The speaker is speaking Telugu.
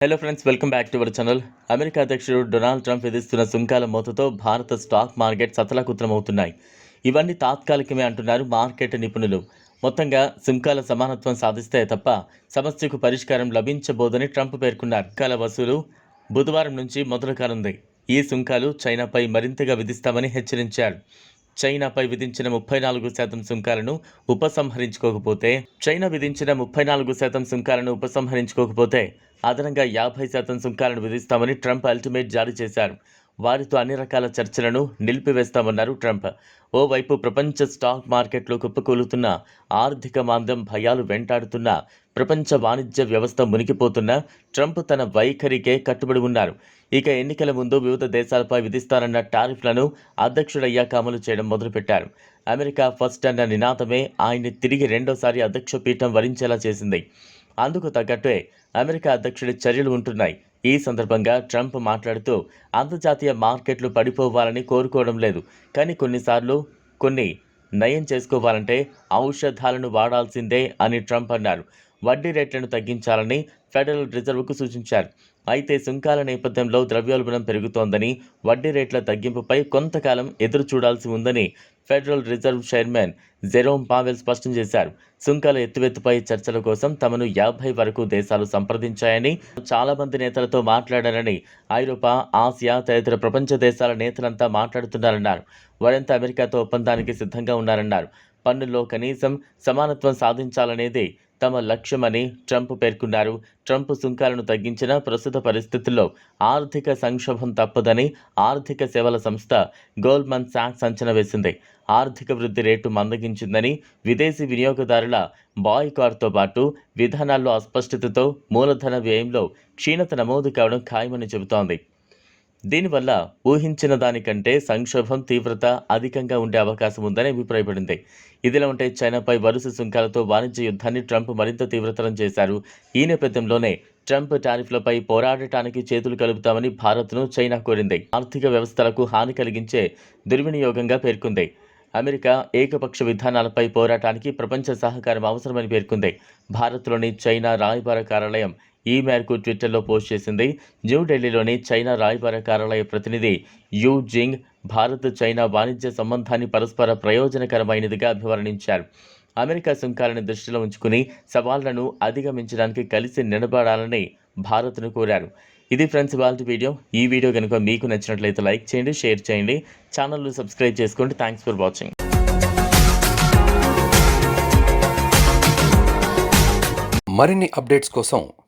Hello friends welcome back to our channel America అధ్యక్షుడు డొనాల్డ్ ట్రంప్ విధిస్తున్న సుంకాల మోతతో భారత స్టాక్ మార్కెట్ సతలాకుతలమవుతున్నాయి ఇవన్నీ తాత్కాలికమే అంటున్నారు మార్కెట్ నిపుణులు. మొత్తంగా సుంకాల సమానత్వం సాధిస్తే తప్ప సమస్యకు పరిష్కారం లభించబోదని ట్రంప్ పేర్కొన్నారు. సుంకాల వసూలు బుధవారం నుంచి మొదలు కానుంది ఈ సుంకాలు చైనాపై మరింతగా విధిస్తామని హెచ్చరించారు. చైనాపై విధించిన ముప్పై నాలుగు శాతం సుంకాలను ఉపసంహరించుకోకపోతే చైనా విధించిన ముప్పై నాలుగు శాతం సుంకాలను ఉపసంహరించుకోకపోతే అదనంగా యాభై శాతం సుంకాలను విధిస్తామని ట్రంప్ అల్టిమేట్ జారీ చేశారు. వారితో అన్ని రకాల చర్చలను నిలిపివేస్తామన్నారు ట్రంప్. ఓవైపు ప్రపంచ స్టాక్ మార్కెట్లో కుప్పకూలుతున్న ఆర్థిక మాంద్యం భయాలు వెంటాడుతున్న ప్రపంచ వాణిజ్య వ్యవస్థ మునిగిపోతున్న ట్రంప్ తన వైఖరికే కట్టుబడి ఉన్నారు. ఇక ఎన్నికల ముందు వివిధ దేశాలపై విధిస్తారన్న టారిఫ్లను అధ్యక్షుడయ్యాక అమలు చేయడం మొదలుపెట్టారు. అమెరికా ఫస్ట్ అన్న నినాదమే ఆయన్ని తిరిగి రెండోసారి అధ్యక్ష పీఠం వరించేలా చేసింది. అందుకు తగ్గట్టే అమెరికా అధ్యక్షుడి చర్యలు ఉంటున్నాయి. ఈ సందర్భంగా ట్రంప్ మాట్లాడుతూ అంతర్జాతీయ మార్కెట్లు పడిపోవాలని కోరుకోవడం లేదు. కానీ కొన్నిసార్లు కొన్ని నయం చేసుకోవాలంటే ఔషధాలను వాడాల్సిందే అని ట్రంప్ అన్నారు. వడ్డీ రేట్లను తగ్గించాలని ఫెడరల్ రిజర్వ్కు సూచించారు. అయితే సుంకాల నేపథ్యంలో ద్రవ్యోల్బణం పెరుగుతోందని వడ్డీ రేట్ల తగ్గింపుపై కొంతకాలం ఎదురు చూడాల్సి ఉందని Federal Reserve chairman Jerome Powell స్పష్టం చేశారు. సుంకాల ఎత్తువెత్తుపై చర్చల కోసం తమను యాభై వరకు దేశాలు సంప్రదించాయని చాలా మంది నేతలతో మాట్లాడారని ఐరోపా ఆసియా తదితర ప్రపంచ దేశాల నేతలంతా మాట్లాడుతున్నారన్నారు. వారంతా అమెరికాతో ఒప్పందానికి సిద్ధంగా ఉన్నారన్నారు. పన్నుల్లో కనీసం సమానత్వం సాధించాలనేది తమ లక్ష్యమని ట్రంప్ పేర్కొన్నారు. ట్రంప్ సుంకాలను తగ్గించిన ప్రస్తుత పరిస్థితుల్లో ఆర్థిక సంక్షోభం తప్పదని ఆర్థిక సేవల సంస్థ గోల్డ్మన్ సాక్స్ అంచనా వేసింది. ఆర్థిక వృద్ధి రేటు మందగించిందని విదేశీ వినియోగదారుల బాయ్కాట్తో పాటు విధానాల్లో అస్పష్టతతో మూలధన వ్యయంలో క్షీణత నమోదు కావడం ఖాయమని చెబుతోంది. దీనివల్ల ఊహించిన దానికంటే సంక్షోభం తీవ్రత అధికంగా ఉండే అవకాశం ఉందని అభిప్రాయపడింది. ఇదిలా ఉంటే చైనాపై వరుస సుంకాలతో వాణిజ్య యుద్ధాన్ని ట్రంప్ మరింత తీవ్రతరం చేశారు. ఈ నేపథ్యంలోనే ట్రంప్ టారిఫ్లపై పోరాడటానికి చేతులు కలుపుతామని భారత్ను చైనా కోరింది. ఆర్థిక వ్యవస్థలకు హాని కలిగించే దుర్వినియోగంగా పేర్కొంది. అమెరికా ఏకపక్ష విధానాలపై పోరాటానికి ప్రపంచ సహకారం అవసరమని పేర్కొంది. భారత్లోని చైనా రాయబార కార్యాలయం ఈ మేరకు ట్విట్టర్లో పోస్ట్ చేసింది న్యూఢిల్లీలోని చైనా రాయబార కార్యాలయ ప్రతినిధి యూ జింగ్. భారత్ చైనా వాణిజ్య సంబంధాన్ని పరస్పర ప్రయోజనకరమైనదిగా అభివర్ణించారు. అమెరికా సుంకాలను దృష్టిలో ఉంచుకుని సవాళ్ళను అధిగమించడానికి కలిసి నిలబడాలని భారత్ను కోరారు. ఇది ఫ్రెండ్స్ వాళ్ళ వీడియో. ఈ వీడియో కనుక మీకు నచ్చినట్లయితే లైక్ చేయండి షేర్ చేయండి. ఛానల్ను సబ్స్క్రైబ్ చేసుకోండి. Thanks for watching. మరిన్ని అప్డేట్స్ కోసం